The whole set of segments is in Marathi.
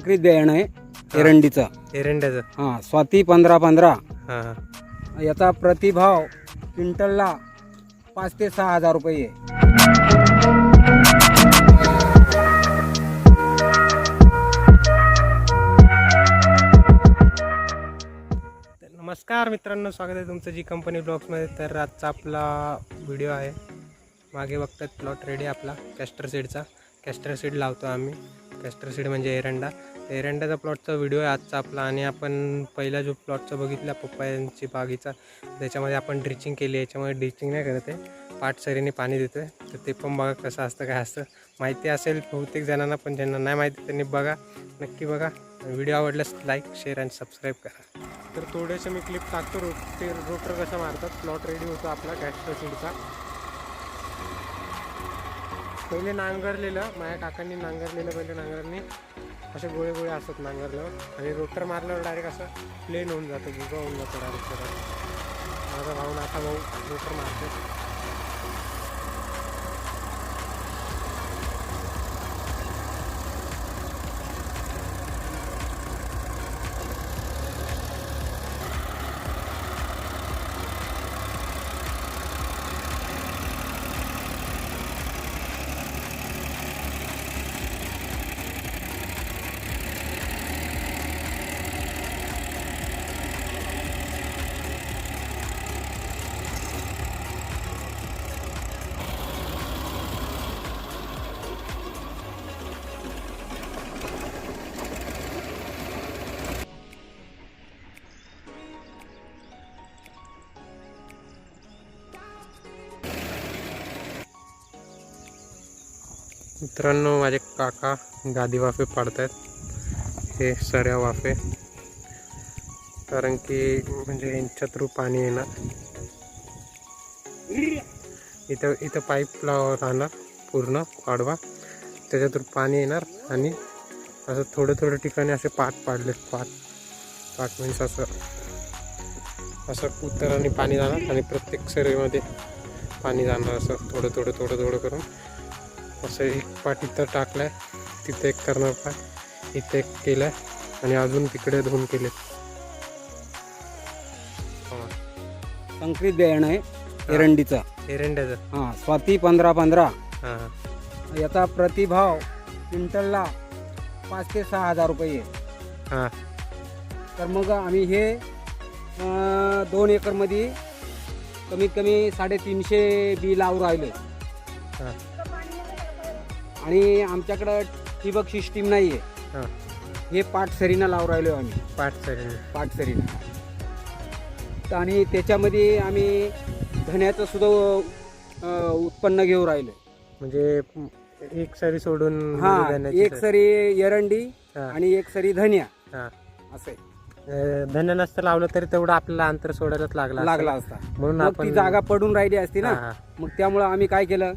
संकरित बियाणं आहे एरंडीचं. एरंड्याचं. हां स्वाती पंधरा पंधरा. हां हां. याचा प्रतिभाव क्विंटलला पाच ते सहा हजार रुपये आहे. तर नमस्कार मित्रांनो स्वागत आहे तुमचं जी कंपनी ब्लॉग्समध्ये तर आजचा आपला व्हिडिओ आहे. मागे बघतात प्लॉट रेडी आपला कॅस्टर सीडचा कॅस्टर सीड लावतो आम्ही. कॅस्टर सीड म्हणजे एरंडा. एरंडाचा प्लॉटचा व्हिडिओ आहे आजचा आपला आणि आपण पहिला जो प्लॉटचा बघितला पप्पायांची बागीचा त्याच्यामध्ये आपण ड्रिचिंग केली याच्यामध्ये ड्रिचिंग नाही करत आहे. पाटसरीने पाणी देतो आहे तर ते पण बघा कसं असतं काय असतं. माहिती असेल बहुतेक जणांना पण ज्यांना नाही माहिती त्यांनी बघा. नक्की बघा. व्हिडिओ आवडल्यास लाईक शेअर आणि सबस्क्राईब करा. तर थोडेसे मी क्लिप टाकतो. रोट ते रोटर कसा मारतात? प्लॉट रेडी होतो आपला कॅस्टर सीडचा पहिले नांगरलेलं माझ्या काकांनी नांगरलेलं पहिले नांगरांनी असे गोळे गोळे असतात नांगरल्यावर. आणि रोटर मारल्यावर डायरेक्ट असं प्लेन होऊन जातं गुगा होऊन जातं डायरेक्ट माझा भाऊ नाका भाऊ रोटर मारतो मित्रांनो माझे काका गादी वाफे पाडतायत. हे सऱ्या वाफे. कारण की म्हणजे यांच्या थ्रू पाणी येणार इथं इथं पाईप लाव राहणार पूर्ण पाडवा. त्याच्या थ्रू पाणी येणार आणि असं थोडं थोडं ठिकाणी असे पाट पाडले पाट पाट म्हणजे असं असं उत्तराने पाणी जाणार आणि प्रत्येक सरेमध्ये पाणी जाणार असं थोडं थोडं थोडं थोडं करून. असं एक पाट इथं टाकलाय. तिथं एक करणार पाट इथं एक केलाय. आणि अजून तिकडे दोन केले संकरित बियाणं आहे एरंडीचं. एरंड्याचं. हां स्वाती पंधरा पंधरा. हां हां. याचा प्रतिभाव क्विंटलला पाच ते सहा हजार रुपये आहे. हां. तर मग आम्ही हे अं, दोन एकरमध्ये कमीत कमी साडेतीनशे बी लावून राहिले. हां. आणि आमच्याकडं ठिबक सिस्टीम नाही आहे हां. हे पाट सरीनं लावून राहिलो आम्ही. पाठ सर पाट सरीनं. तर आणि त्याच्यामध्ये आम्ही धण्याचं सुद्धा अं, उत्पन्न घेऊ राहिलो म्हणजे एक सरी सोडून हा धन्याची एक सरी. सरी एरंडी हा. आणि एक सरी धनिया. हां. असं आहे. अं, धन्य नसतं लावलं तरी तेवढं आपल्याला अंतर सोडायलाच लागला लागला असता. म्हणून मग आपण ती जागा पडून राहिली असती ना हां हां. मग त्यामुळं आम्ही काय केलं?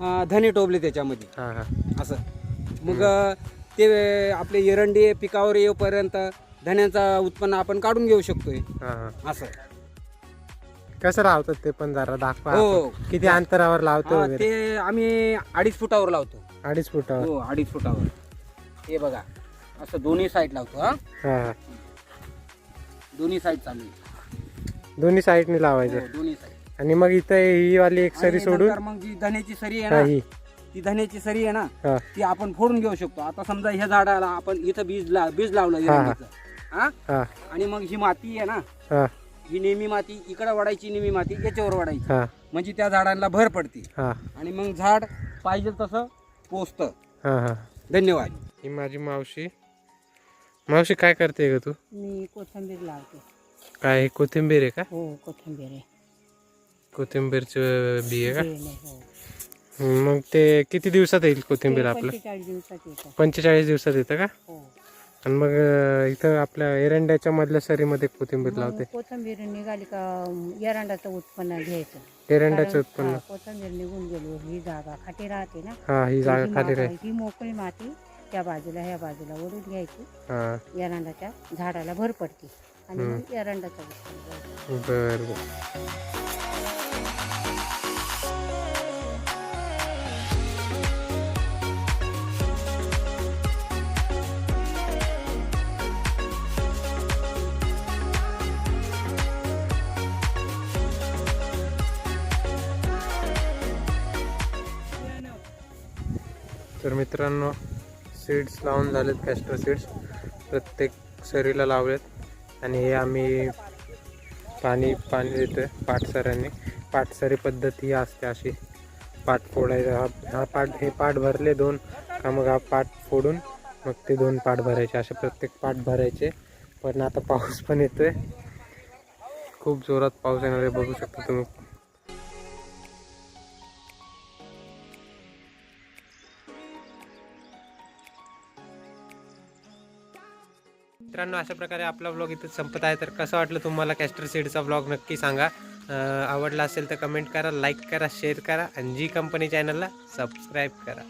अं, धने टोबले त्याच्यामध्ये. हां हां. असं. मग ते आपले एरंडी पिकावर येऊपर्यंत धन्याचा उत्पन्न आपण काढून घेऊ शकतोय. हां हां. असं. कसं लावतात ते पण जरा दाखवा हो. आपण. किती अंतरावर लावतो हा, वगैरे? ते आम्ही अडीच फुटावर लावतो. अडीच फुटावर? हो अडीच फुटावर. हे बघा. असं दोन्ही साईड लावतो हा. हां हां. दोन्ही साईड चालू आहे. दोन्ही साईडनी लावायचं. हो, दोन्ही साईड आणि मग इथं ही वाली एक सरी आणि सोडून नंतर मग जी धन्याची सरी आहे हा, ना ही ती धन्याची सरी आहे ना हा. ती आपण फोडून घेऊ शकतो. आता समजा ह्या झाडाला आपण इथं बीज ला बीज लावलं हा, हा. हा? हा. आणि मग ही माती आहे ना हा. ही नेहमी माती इकडं वाढायची नेहमी माती याच्यावर वाढायची. हा. म्हणजे त्या झाडांना भर पडते. हा. आणि मग झाड पाहिजे तसं पोचतं हा हा. धन्यवाद. ही माझी मावशी. मावशी काय करते ग तू? मी कोथिंबीर लावते. काय हे कोथिंबीर आहे का? हो कोथिंबीर आहे. कोथिंबीरचं बी आहे का हो. मग ते किती दिवसात येईल कोथिंबीर आपलं? पंचेचाळीस दिवसात येतं. पंचेचाळीस दिवसात येतं का? हो. आणि मग इथं आपल्या एरंड्याच्या मधल्या सरीमध्ये कोथिंबीर लावते. कोथिंबीर निघाली का एरंडाचं उत्पन्न घ्यायचं. एरंड्याचं उत्पन्न. हा, कोथिंबीर निघून गेली ही जागा खाटी राहते ना. हा ही जागा खाली राहील. ही मोकळी माती त्या बाजूला ह्या बाजूला ओढून घ्यायची. हा. एरंडाच्या झाडाला भर पडते. आणि मग एरंडाचं उत्पन्न घ्यायचं. बर बर. तर मित्रांनो सीड्स लावून झालेत कॅस्टर सीड्स प्रत्येक सरीला लावलेत. आणि हे आम्ही पाणी पाणी देतो आहे पाटसरांनी. पाटसरी पद्धत ही असते अशी. पाट फोडायचा हा हा पाट हे पाट भरले दोन का मग हा पाट फोडून मग ते दोन पाट भरायचे. असे प्रत्येक पाट भरायचे. पण आता पाऊस पण येतोय. खूप जोरात पाऊस येणार आहे बघू शकता तुम्ही. मित्रांनो अशा प्रकारे आपला ब्लॉग इथं संपत आहे. तर कसं वाटलं तुम्हाला कॅस्टर सीडचा ब्लॉग नक्की सांगा. आवडला असेल तर कमेंट करा लाईक करा शेअर करा आणि जी कंपनी चॅनलला सबस्क्राईब करा.